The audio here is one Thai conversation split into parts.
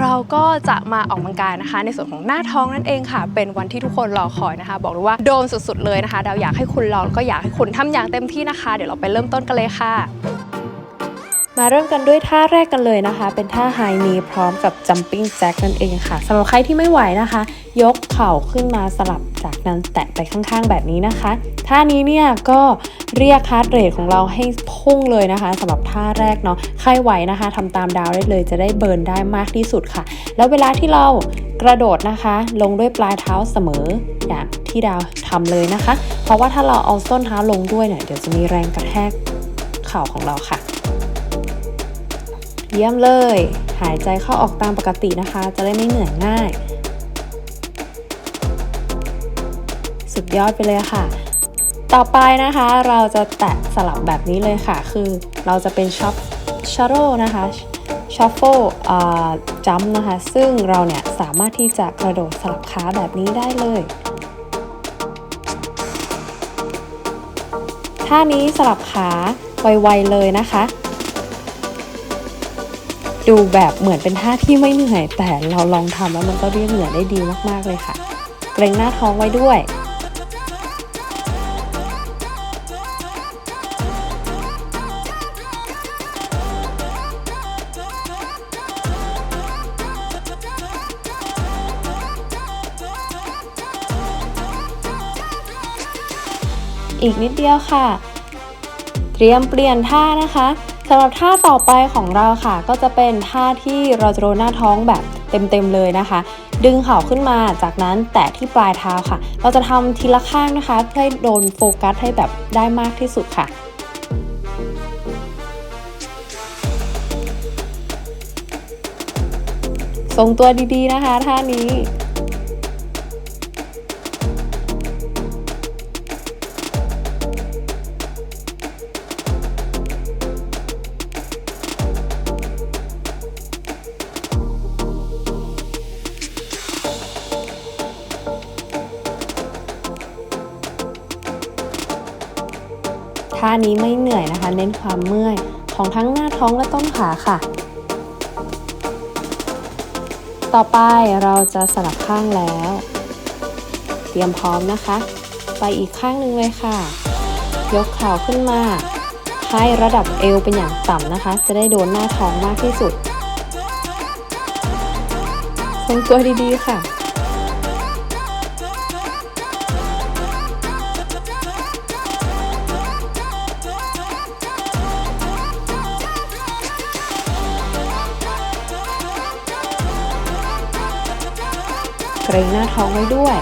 เราก็จะมาออกกำลังกายนะคะ ในส่วนของหน้าท้องนั่นเองค่ะ เป็นวันที่ทุกคนรอคอยนะคะ บอกเลยว่าโดนสุดๆเลยนะคะเราอยากให้คุณลองก็อยากให้คุณทำอย่างเต็มที่นะคะ เดี๋ยวเราไปเริ่มต้นกันเลยค่ะ มาเริ่มกันด้วยท่าแรกกันเลยนะคะ เป็นท่าไฮนีพร้อมกับ jumping jack นั่นเองค่ะสำหรับใครที่ไม่ไหวนะคะ ยกเข่าขึ้นมาสลับจากนั้นแตะไปข้างๆแบบนี้นะคะ ท่านี้เนี่ยก็เรียกฮาร์ดเรทของเราให้พุ่งเลยนะคะสำหรับท่าแรกเนาะใครไหวนะคะทำตามดาวได้เลยจะได้เบิร์นได้มากที่สุดค่ะ แล้วเวลาที่เรากระโดดนะคะ ลงด้วยปลายเท้าเสมออย่างที่ดาวทำเลยนะคะ เพราะว่าถ้าเราเอาส้นเท้าลงด้วยเนี่ยเดี๋ยวจะมีแรงกระแทกเข่าของเราค่ะ เยี่ยมเลย หายใจเข้าออกตามปกตินะคะ จะได้ไม่เหนื่อยง่าย สุดยอดไปเลยค่ะ ต่อไปนะคะเราจะแตะสลับแบบนี้เลยค่ะ คือเราจะเป็นช็อปชาร์โรนะคะช็อฟเฟิลจัมนะคะ ซึ่งเราเนี่ยสามารถที่จะกระโดดสลับขาแบบนี้ได้เลย ท่านี้สลับขาไวๆเลยนะคะ ดูแบบเหมือนเป็นท่าที่ไม่เหนื่อย แต่เราลองทำแล้วมันก็เรียกเหนื่อยได้ดีมากๆเลยค่ะ เกรงหน้าท้องไว้ด้วยอีกนิดเดียวค่ะ เตรียมเปลี่ยนท่านะคะำหรับท่าต่อไปของเราค่ะ ก็จะเป็นท่าที่เราจะโดนหน้าท้องแบบเต็มๆเลยนะคะ ดึงเข่าขึ้นมาจากนั้นแตะที่ปลายเท้าค่ะ เราจะทำทีละข้างนะคะ เพื่อให้โดนโฟกัสให้แบบได้มากที่สุดค่ะทรงตัวดีๆนะคะท่านี้านี้ไม่เหนื่อยนะคะ เน้นความเมื่อยของทั้งหน้าท้องและต้นขาค่ะ ต่อไปเราจะสลับข้างแล้ว เตรียมพร้อมนะคะ ไปอีกข้างหนึ่งเลยค่ะ ยกเข่าขึ้นมาให้ระดับเอวเป็นอย่างต่ำนะคะ จะได้โดนหน้าท้องมากที่สุดทรงตัวดีๆค่ะ กรงหน้าท้องไว้ด้วย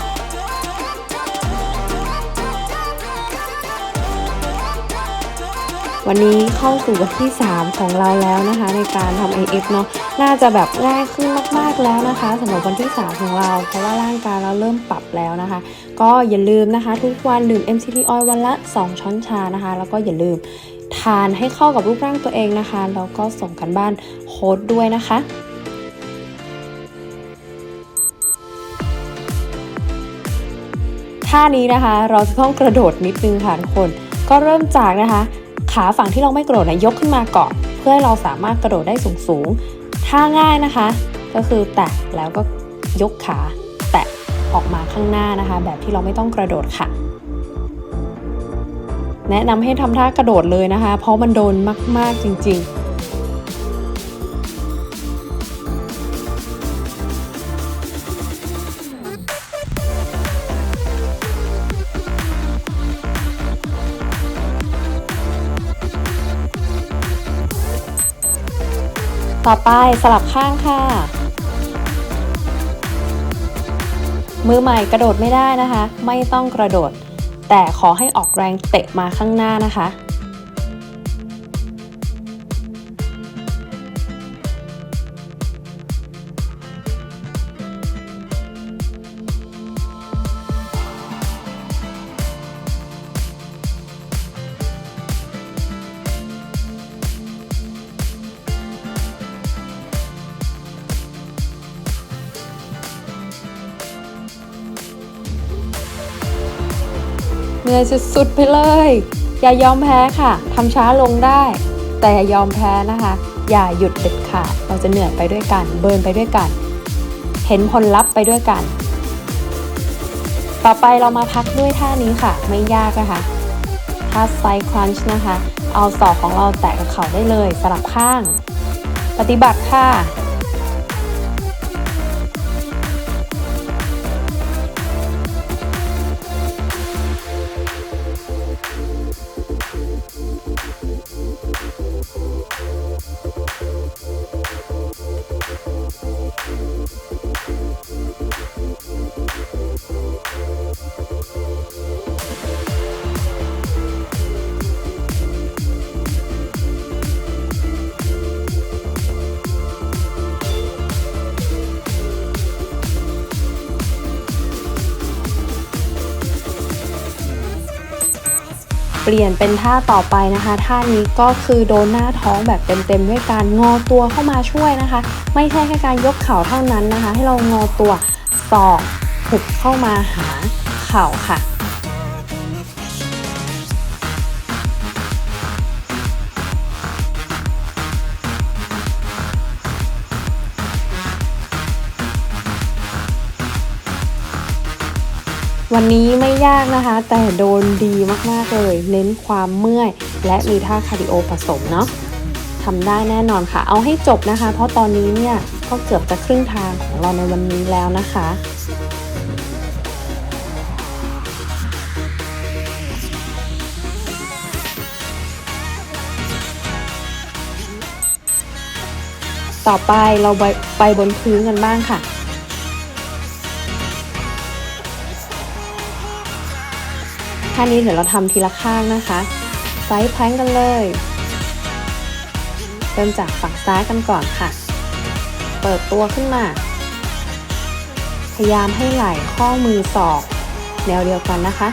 วันนี้เข้าสู่วันที่ 3 ของเราแล้วนะคะ ในการทำ AF เนาะน่าจะแบบง่ายขึ้นมากๆแล้วนะคะสำหรับวันที่ 3 ของเรา เพราะว่าร่างกายเราเริ่มปรับแล้วนะคะ ก็อย่าลืมนะคะ ทุกวันดื่ม MCT oil วันละ 2 ช้อนชานะคะ แล้วก็อย่าลืมทานให้เข้ากับรูปร่างตัวเองนะคะแล้วก็ส่งกันบ้านโค้ดด้วยนะคะ ท่านี้นะคะ เราจะต้องกระโดดนิดนึงค่ะทุกคน ก็เริ่มจากนะคะ ขาฝั่งที่เราไม่กระโดดนะยกขึ้นมาก่อนเพื่อให้เราสามารถกระโดดได้สูงสูงๆท่าง่ายนะคะ ก็คือแตะแล้วก็ยกขาแตะออกมาข้างหน้านะคะ แบบที่เราไม่ต้องกระโดดค่ะ แนะนำให้ทำท่ากระโดดเลยนะคะ เพราะมันโดนมาก ๆจริง ๆ ต่อไปสลับข้างค่ะ มือใหม่กระโดดไม่ได้นะคะ ไม่ต้องกระโดด แต่ขอให้ออกแรงเตะมาข้างหน้านะคะ เหนื่อยสุดๆไปเลย อย่ายอมแพ้ค่ะทำช้าลงได้ แต่อย่ายอมแพ้นะคะ อย่าหยุดเด็ดขาดเราจะเหนื่อยไปด้วยกัน เบิร์นไปด้วยกัน เห็นผลลัพธ์ไปด้วยกัน ต่อไปเรามาพักด้วยท่านี้ค่ะ ไม่ยากนะคะท่าไซครันช์นะคะ เอาศอกของเราแตะกับเข่าได้เลยสลับข้าง ปฏิบัติค่ะ ลี่ยนเป็นท่าต่อไปนะคะ ท่านี้ก็คือโดนหน้าท้องแบบเต็มๆด้วยการงอตัวเข้ามาช่วยนะคะ ไม่ใช่แค่การยกเข่าเท่านั้นนะคะ ให้เรางอตัวศอกหุบเข้ามาหาเข่าค่ะ วันนี้ไม่ยากนะคะ แต่โดนดีมากๆเลย เน้นความเมื่อย และมีท่าคาร์ดิโอผสมเนาะทำได้แน่นอนค่ะ เอาให้จบนะคะ เพราะตอนนี้เนี่ยก็เกือบจะครึ่งทางของเราในวันนี้แล้วนะคะต่อไปเราไปไปบนพื้นกันบ้างค่ะ ท่านี้เดี๋ยวเราทำทีละข้างนะคะ ไซส์แพลงกันเลย เริ่มจากฝั่งซ้ายกันก่อนค่ะ เปิดตัวขึ้นมา พยายามให้ไหล่ข้อมือศอก แนวเดียวกันนะคะ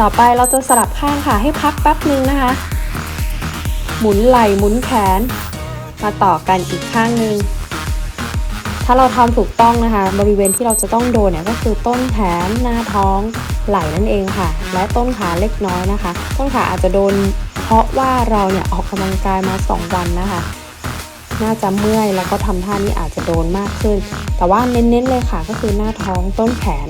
ต่อไปเราจะสลับข้างค่ะให้พักแป๊บนึงนะคะ หมุนไหล่หมุนแขน มาต่อกันอีกข้างหนึ่งถ้าเราทำถูกต้องนะคะ บริเวณที่เราจะต้องโดนเนี่ยก็คือต้นแขนหน้าท้องไหล่นั่นเองค่ะ และต้นขาเล็กน้อยนะคะ ต้นขาอาจจะโดน เพราะว่าเราเนี่ยออกกำลังกายมา 2 วันนะคะน่าจะเมื่อยแล้วก็ทำท่านี้อาจจะโดนมากขึ้น แต่ว่าเน้นๆเลยค่ะก็คือหน้าท้องต้นแขน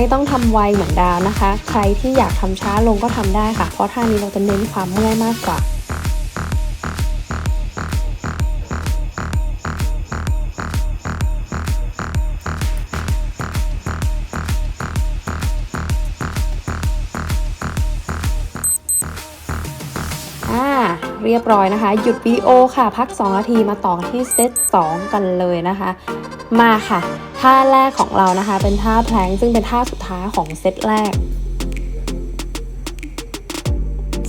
ไม่ต้องทำไวเหมือนดาวนะคะ ใครที่อยากทำช้าลงก็ทำได้ค่ะ เพราะท่านี้เราจะเน้นความเมื่อยมากกว่าอ่าเรียบร้อยนะคะ หยุดวิดีโอค่ะ พัก 2 นาทีมาต่อที่เซต2กันเลยนะคะ มาค่ะ ท่าแรกของเรานะคะ เป็นท่าแพลงซึ่งเป็นท่าสุดท้ายของเซตแรก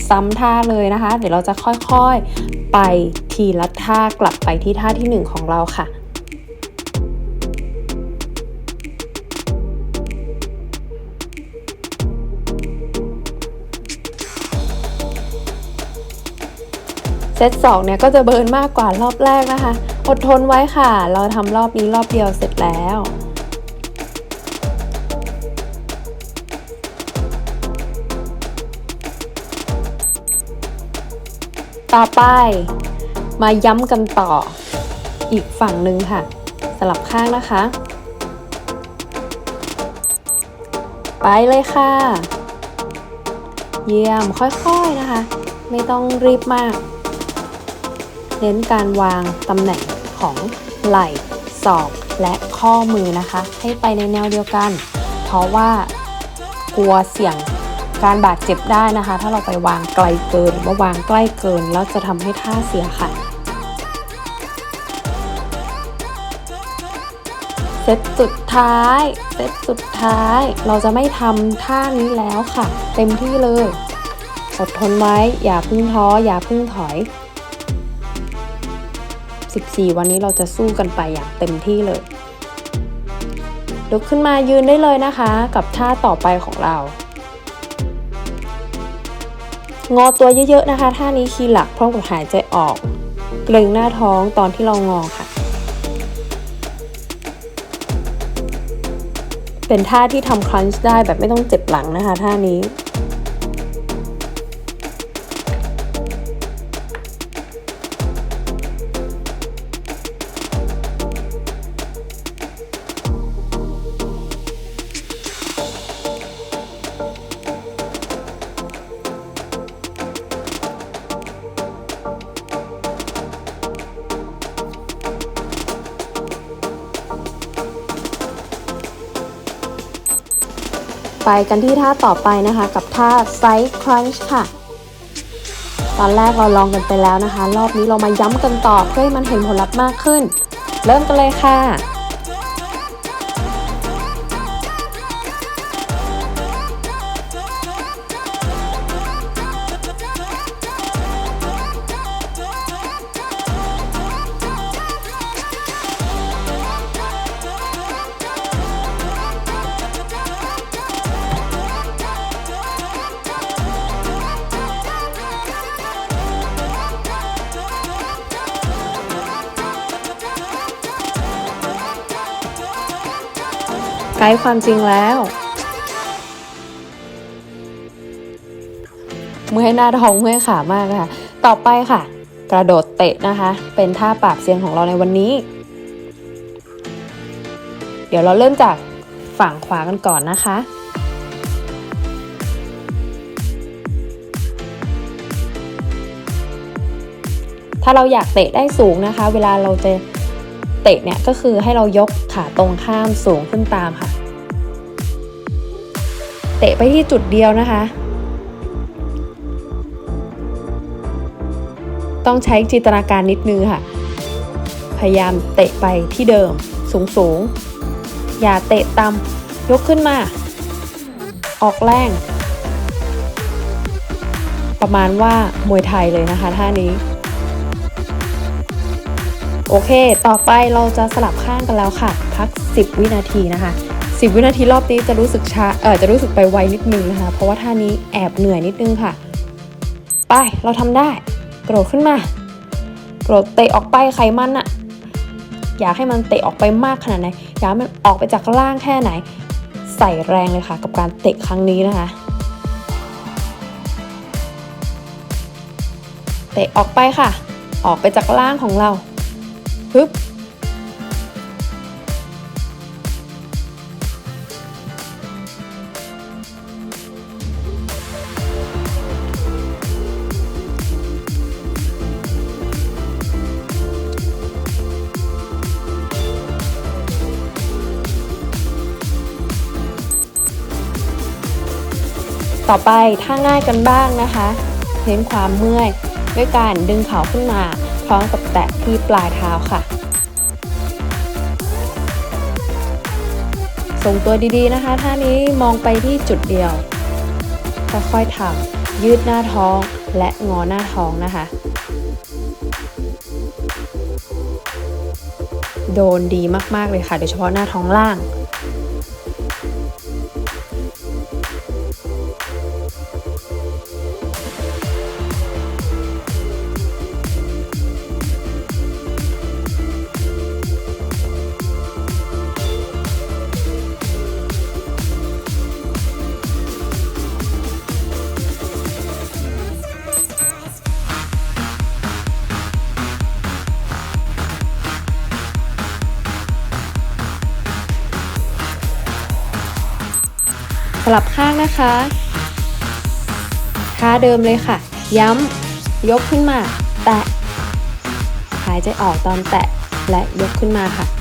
ซ้ำท่าเลยนะคะ เดี๋ยวเราจะค่อยๆ ไปทีละท่ากลับไปที่ท่าที่ 1 ของเราค่ะเซตสองเนี่ยก็จะเบิร์นมากกว่ารอบแรกนะคะ อดทนไว้ค่ะ เราทำรอบนี้รอบเดียวเสร็จแล้วต่อไปมาย้ำกันต่ออีกฝั่งหนึ่งค่ะ สลับข้างนะคะ ไปเลยค่ะ เยี่ยมค่อยๆนะคะ ไม่ต้องรีบมาก เน้นการวางตำแหน่งของไหล่ศอกและข้อมือนะคะ ให้ไปในแนวเดียวกัน เพราะว่ากลัวเสี่ยงการบาดเจ็บได้นะคะ ถ้าเราไปวางไกลเกินหรือว่าวางใกล้เกิน แล้วจะทำให้ท่าเสียค่ะเซตสุดท้ายเซตสุดท้ายเราจะไม่ทำท่านี้แล้วค่ะ เต็มที่เลยอดทนไว้ อย่าพึ่งท้อ อย่าพึ่งถอย 14 วันนี้เราจะสู้กันไปอย่างเต็มที่เลยลุกขึ้นมายืนได้เลยนะคะกับท่าต่อไปของเรา งอตัวเยอะๆนะคะ ท่านี้คีย์หลักพร้อมกับหายใจออก เกรงหน้าท้องตอนที่เรางอค่ะ เป็นท่าที่ทำครันช์ได้แบบไม่ต้องเจ็บหลังนะคะท่านี้ ไปกันที่ท่าต่อไปนะคะ กับท่าไซส์ครันช์ค่ะ ตอนแรกเราลองกันไปแล้วนะคะ รอบนี้เรามาย้ำกันต่อเพื่อให้มันเห็นผลลัพธ์มากขึ้น เริ่มกันเลยค่ะ ไกด์ความจริงแล้ว เมื่อยหน้าท้องเมื่อยขามากนะคะ ต่อไปค่ะ กระโดดเตะนะคะ เป็นท่าปาบเซียนของเราในวันนี้ เดี๋ยวเราเริ่มจากฝั่งขวากันก่อนนะคะถ้าเราอยากเตะได้สูงนะคะ เวลาเราจะ เตะเนี่ยก็คือให้เรายกขาตรงข้ามสูงขึ้นตามค่ะ เตะไปที่จุดเดียวนะคะ ต้องใช้จินตนาการนิดนึงค่ะ พยายามเตะไปที่เดิมสูงสูงอย่าเตะต่ำยกขึ้นมา ออกแรง ประมาณว่ามวยไทยเลยนะคะท่านี้ โอเค ต่อไปเราจะสลับข้างกันแล้วค่ะ พัก 10 วินาทีนะคะ 10 วินาทีรอบนี้จะรู้สึกช้าเออจะรู้สึกไปไวนิดนึงนะคะ เพราะว่าท่านี้แอบเหนื่อยนิดนึงค่ะ ไป เราทำได้กระโดดขึ้นมา โกระโดเตะออกไปไขมันอะอยากให้มันเตะออกไปมากขนาดไหน อยากมันออกไปจากล่างแค่ไหน ใส่แรงเลยค่ะ กับการเตะครั้งนี้นะคะ เตะออกไปค่ะ ออกไปจากล่างของเรา ฮึบต่อไปถ้าง่ายกันบ้างนะคะเน้นความเมื่อย ด้วยการดึงเข่าขึ้นมา พร้อมกับแตะที่ปลายเท้าค่ะทรงตัวดีๆนะคะท่านี้มองไปที่จุดเดียว ค่อยๆทำยืดหน้าท้องและงอหน้าท้องนะคะ โดนดีมากๆเลยค่ะ โดยเฉพาะหน้าท้องล่าง ลับข้างนะคะท่าเดิมเลยค่ะ ย้ำ ยกขึ้นมา แตะ หายใจออกตอนแตะและยกขึ้นมาค่ะ「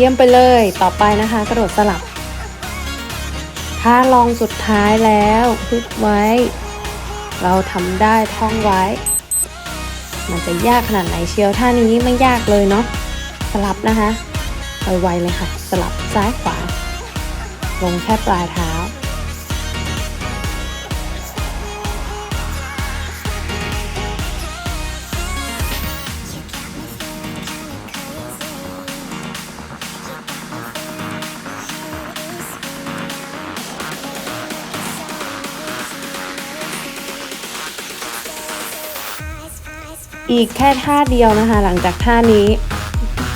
ยี่ยมไปเลย ต่อไปนะคะ กระโดดสลับท่าลองสุดท้ายแล้วพึดไว้ เราทำได้ท่องไว้ มันจะยากขนาดไหนเชียวท่านี้ไม่ยากเลยเนาะสลับนะคะไวๆเลยค่ะ สลับซ้ายขวา ลงแค่ปลายเท้า อีกแค่ท่าเดียวนะคะ หลังจากท่านี้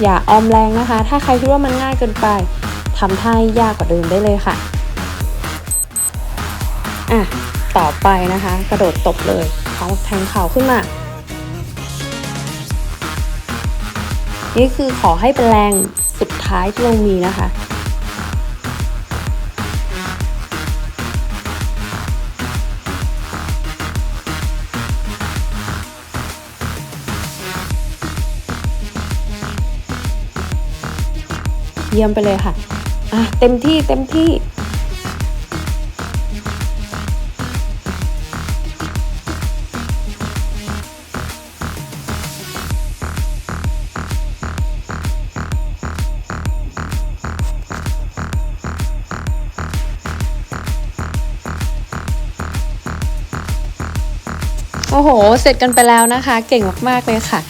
อย่าออมแรงนะคะ ถ้าใครคิดว่ามันง่ายเกินไปทำท่ายากกว่าเดิมได้เลยค่ะอะต่อไปนะคะ กระโดดตบเลยเขาแทงเข่าขึ้นมานี่คือขอให้เป็นแรงสุดท้ายที่เรามีนะคะ เยี่ยมไปเลยค่ะ อะ เต็มที่เต็มที่ โอ้โห เสร็จกันไปแล้วนะคะ เก่งมาก ๆ เลยค่ะ